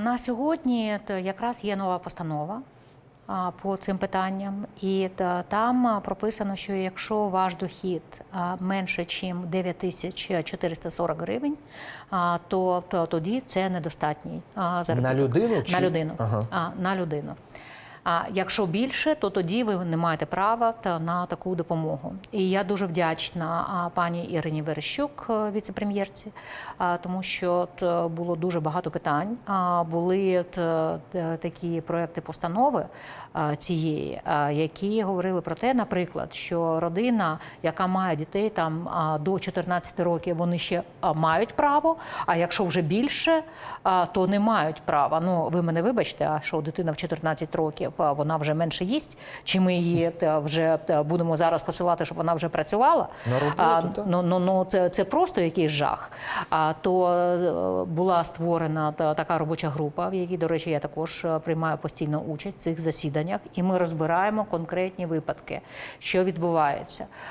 На сьогодні то якраз є нова постанова по цим питанням, і там прописано, що якщо ваш дохід менше, ніж 9440 гривень, то, то тоді це недостатній заробіток. На людину чи- На людину. Ага. На людину. А якщо більше, то тоді ви не маєте права та на таку допомогу. І я дуже вдячна пані Ірині Верещук, е, віце-прем'єрці, тому що е, було дуже багато питань. Були е, такі проекти постанови цієї, які говорили про те, наприклад, що родина, яка має дітей там до 14 років, вони ще мають право. А якщо вже більше, то не мають права. Ну ви мене вибачте, а що дитина в 14 років вона вже менше їсть, чи ми її вже будемо зараз посилати, щоб вона вже працювала? На роботу, А, ну, ну, ну це, це просто якийсь жах. А то е, була створена така робоча група, в якій, до речі, я також е, приймаю постійно участь в цих засіданнях, і ми розбираємо конкретні випадки, що відбувається.